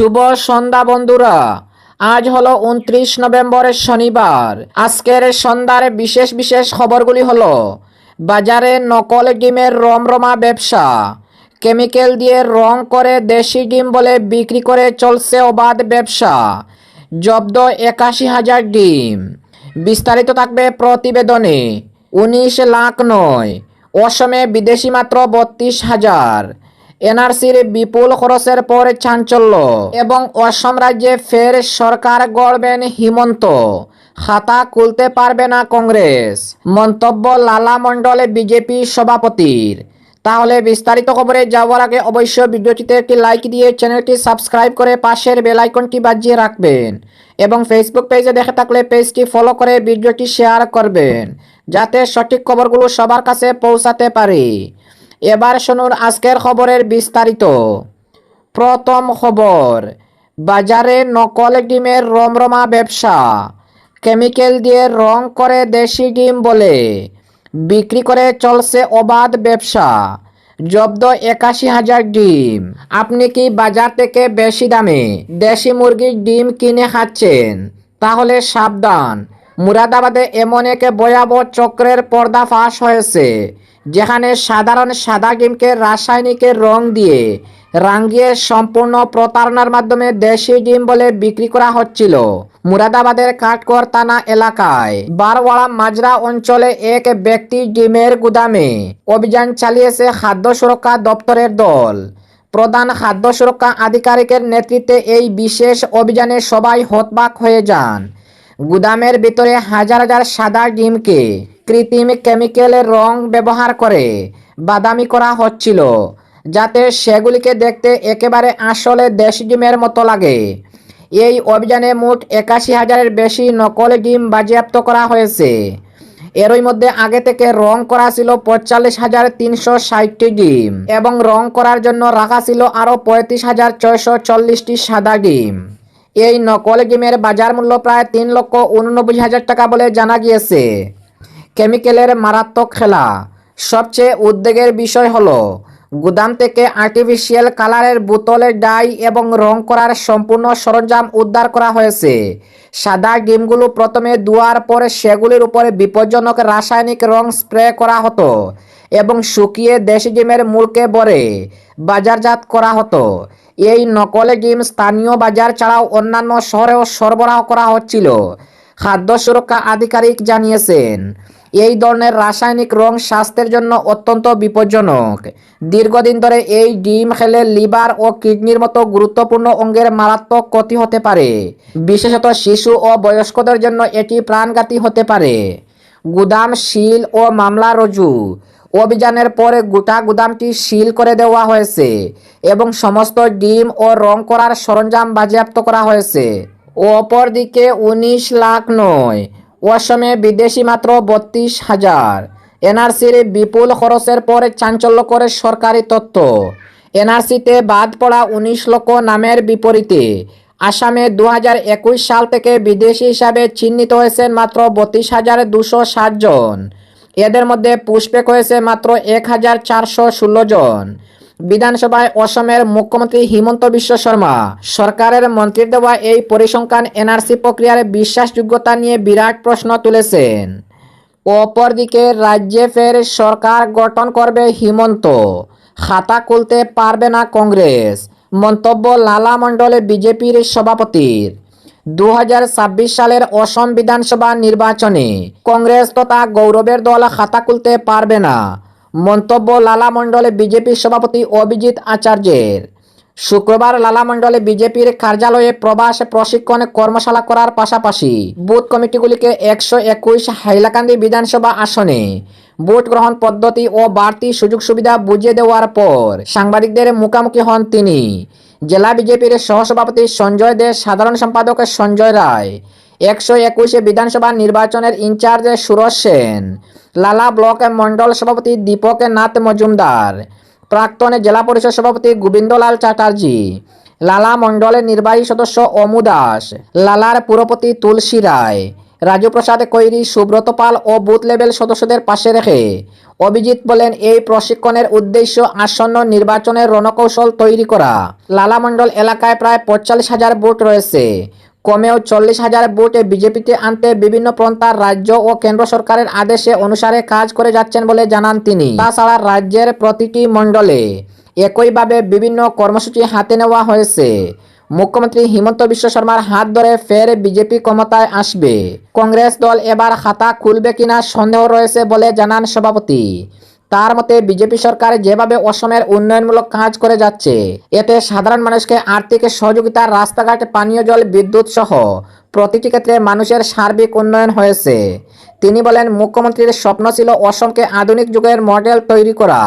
শুভ সন্ধ্যা বন্ধুরা। আজ হলো উনত্রিশ নভেম্বরের শনিবার। আজকের সন্ধ্যার বিশেষ বিশেষ খবরগুলি হলো, বাজারে নকল ডিমের রমরমা ব্যবসা। কেমিক্যাল দিয়ে রং করে দেশি ডিম বলে বিক্রি করে চলছে অবাধ ব্যবসা। জব্দ একাশি হাজার ডিম। বিস্তারিত থাকবে প্রতিবেদনে। উনিশ লাখ নয়। অসমে বিদেশি মাত্র বত্রিশ হাজার। এনআরসির বিপুল খরচের পর চাঞ্চল্য এবং অসম রাজ্যে ফের সরকার গড়বেন হিমন্ত। খাতা খুলতে পারবে না কংগ্রেস। মন্তব্য লালা মণ্ডলে বিজেপি সভাপতির। তাহলে বিস্তারিত খবরে যাওয়ার আগে অবশ্যই ভিডিওটিতে একটি লাইক দিয়ে চ্যানেলটি সাবস্ক্রাইব করে পাশের বেল আইকনটি বাজিয়ে রাখবেন এবং ফেসবুক পেজে দেখে থাকলে পেজটি ফলো করে ভিডিওটি শেয়ার করবেন, যাতে সঠিক খবরগুলো সবার কাছে পৌঁছাতে পারে। এবার শুনুন আজকের খবরের বিস্তারিত। প্রথম খবর, বাজারে নকল ডিমের রমরমা ব্যবসা। কেমিক্যাল দিয়ে রং করে দেশি ডিম বলে। বিক্রি করে চলছে অবাধ ব্যবসা। জব্দ একাশি হাজার ডিম। আপনি কি বাজার থেকে বেশি দামে দেশি মুরগির ডিম কিনে খাচ্ছেন? তাহলে সাবধান। মুরাদাবাদে এমন এক ভয়াবহ চক্রের পর্দা ফাঁস হয়েছে, যেখানে সাধারণ সাদা ডিমকে রাসায়নিকের রং দিয়ে রাঙ্গিয়ে সম্পূর্ণ প্রতারণার মাধ্যমে দেশি ডিম বলে বিক্রি করা হচ্ছিল। মুরাদাবাদের কাঠকর থানা এলাকায় বারওয়াড়া মাজরা অঞ্চলে এক ব্যক্তি ডিমের গুদামে অভিযান চালিয়েছে খাদ্য সুরক্ষা দপ্তরের দল। প্রধান খাদ্য সুরক্ষা আধিকারিকের নেতৃত্বে এই বিশেষ অভিযানে সবাই হতবাক হয়ে যান। গুদামের ভিতরে হাজার হাজার সাদা ডিমকে কৃত্রিম কেমিক্যালের রং ব্যবহার করে বাদামি করা হচ্ছিল, যাতে সেগুলিকে দেখতে একেবারে আসলে দেশি ডিমের মতো লাগে। এই অভিযানে মোট একাশি হাজারের বেশি নকল ডিম বাজেয়াপ্ত করা হয়েছে। এরই মধ্যে আগে থেকে রং করা ছিল পঁয়তাল্লিশ হাজার তিনশো ষাটটি ডিম এবং রং করার জন্য রাখা ছিল আরও পঁয়ত্রিশ হাজার ছয়শো চল্লিশটি সাদা ডিম। এই নকল গেমের বাজার মূল্য প্রায় তিন লক্ষ উননব্বই হাজার টাকা বলে জানা গিয়েছে। কেমিক্যালের মারাত্মক খেলা। সবচেয়ে উদ্বেগের বিষয় হলো, গুদাম থেকে আর্টিফিশিয়াল কালারের বোতলের ডাই এবং রং করার সম্পূর্ণ সরঞ্জাম উদ্ধার করা হয়েছে। সাদা ডিমগুলো প্রথমে দুয়ার পরে সেগুলির উপরে বিপজ্জনক রাসায়নিক রং স্প্রে করা হতো এবং শুকিয়ে দেশি ডিমের মূলকে ভরে বাজারজাত করা হতো। এই নকলে ডিম স্থানীয় বাজার ছাড়াও অন্যান্য শহরেও সরবরাহ করা হচ্ছিল, খাদ্য সুরক্ষা আধিকারিক জানিয়েছেন। এই ধরনের রাসায়নিক রং স্বাস্থ্যের জন্য অত্যন্ত বিপজ্জনক। দীর্ঘদিন ধরে এই ডিম খেলে লিভার ও কিডনির মতো গুরুত্বপূর্ণ অঙ্গের মারাত্মক ক্ষতি হতে পারে। বিশেষত শিশু ও বয়স্কদের জন্য এটি প্রাণঘাতী হতে পারে। গুদাম, শিল ও মামলা রজু। অভিযানের পরে গোটা গুদামটি সিল করে দেওয়া হয়েছে এবং সমস্ত ডিম ও রং করার সরঞ্জাম বাজেয়াপ্ত করা হয়েছে। অপরদিকে উনিশ লাখ নয়, অসমে বিদেশি মাত্র বত্রিশ হাজার। এনআরসির বিপুল খরচের পরে চাঞ্চল্য করে সরকারি তথ্য। এনআরসিতে বাদ পড়া উনিশ লক্ষ নামের বিপরীতে আসামে দু হাজার একুশ সাল থেকে বিদেশি হিসাবে চিহ্নিত হয়েছেন মাত্র বত্রিশ হাজার দুশো ষাট জন। এদের মধ্যে পুষ্পেক হয়েছে মাত্র এক হাজার চারশো ষোলো জন। বিধানসভায় অসমের মুখ্যমন্ত্রী হিমন্ত বিশ্ব শর্মা, সরকারের মন্ত্রীর দেওয়া এই পরিসংখ্যান এনআরসি প্রক্রিয়ার বিশ্বাসযোগ্যতা নিয়ে বিরাট প্রশ্ন তুলেছেন। অপরদিকে রাজ্যে ফের সরকার গঠন করবে হিমন্ত। খাতা খুলতে পারবে না কংগ্রেস। মন্তব্য লালা মণ্ডলে বিজেপির সভাপতির। দুহাজার ছাব্বিশ সালের অসম বিধানসভা নির্বাচনে কংগ্রেস তথা গৌরবের দল খাতা খুলতে পারবে না। মন্তব্য লালা মণ্ডলে বিজেপির সভাপতি অভিজিৎ আচার্যের। শুক্রবার লালা মণ্ডলে বিজেপির কার্যালয়ে প্রবাস প্রশিক্ষণ কর্মশালা করার পাশাপাশি বুথ কমিটিগুলিকে একশো একুশ হাইলাকান্দি বিধানসভা আসনে ভোট গ্রহণ পদ্ধতি ও বাড়তি সুযোগ সুবিধা বুঝিয়ে দেওয়ার পর সাংবাদিকদের মুখোমুখি হন তিনি। জেলা বিজেপির সহসভাপতি সঞ্জয় দে সাধারণ সম্পাদক সঞ্জয় রায়। একশো একুশে বিধানসভা নির্বাচনের ইনচার্জ সুরজ সেন। লালা ব্লক মণ্ডল সভাপতি দীপক নাথ মজুমদার। প্রাক্তন জেলা পরিষদ সভাপতি গোবিন্দলাল চ্যাটার্জি। লালা মণ্ডলের নির্বাহী সদস্য অমু দাস। লালার পুরপতি তুলসী রায়। রাজু প্রসাদ কৈরি, সুব্রত পাল ও বুথ লেভেল সদস্যদের পাশে রেখে অভিজিৎ বলেন, এই প্রশিক্ষণের উদ্দেশ্য আসন্ন নির্বাচনের রণকৌশল তৈরি করা। লালামণ্ডল এলাকায় প্রায় পঁয়তাল্লিশ হাজার ভোট রয়েছে। কমেও চল্লিশ হাজার ভোট বিজেপিতে আনতে বিভিন্ন পন্থার রাজ্য ও কেন্দ্র সরকারের আদেশে অনুসারে কাজ করে যাচ্ছেন বলে জানান তিনি। তাছাড়া রাজ্যের প্রতিটি মণ্ডলে একইভাবে বিভিন্ন কর্মসূচি হাতে নেওয়া হয়েছে। মুখ্যমন্ত্রী হিমন্ত বিশ্ব শর্মার হাত ধরে ফের বিজেপি ক্ষমতায় আসবে। কংগ্রেস দল এবার খাতা খুলবে কিনা সন্দেহ রয়েছে বলে জানান সভাপতি। তার মতে, বিজেপি সরকার যেভাবে অসমের উন্নয়নমূলক কাজ করে যাচ্ছে, এতে সাধারণ মানুষকে আর্থিক সহযোগিতা, রাস্তাঘাট, পানীয় জল, বিদ্যুৎ সহ প্রতিটি ক্ষেত্রে মানুষের সার্বিক উন্নয়ন হয়েছে। তিনি বলেন, মুখ্যমন্ত্রীর স্বপ্ন ছিল অসমকে আধুনিক যুগের মডেল তৈরি করা।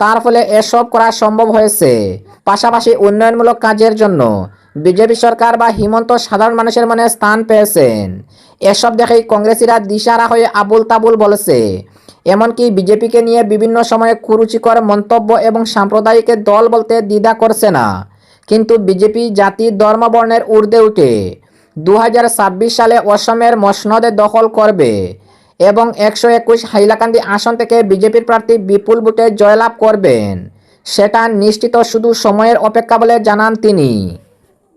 তার ফলে এসব করা সম্ভব হয়েছে। পাশাপাশি উন্নয়নমূলক কাজের জন্য বিজেপি সরকার বা হিমন্ত সাধারণ মানুষের মনে স্থান পেয়েছেন। এসব দেখেই কংগ্রেসিরা দিশারা হয়ে আবুল তাবুল বলেছে। এমনকি বিজেপিকে নিয়ে বিভিন্ন সময়ে কুরুচিকর মন্তব্য এবং সাম্প্রদায়িক দল বলতে দ্বিধা করছে না। কিন্তু বিজেপি জাতি, ধর্ম, বর্ণের ঊর্ধ্বে উঠে দু হাজার ছাব্বিশ সালে অসমের মসনদে দখল করবে এবং একশো একুশ হাইলাকান্দি আসন থেকে বিজেপির প্রার্থী বিপুল ভোটে জয়লাভ করবেন। সেটা নিশ্চিত শুধু সময়ের অপেক্ষা বলে জানান তিনি।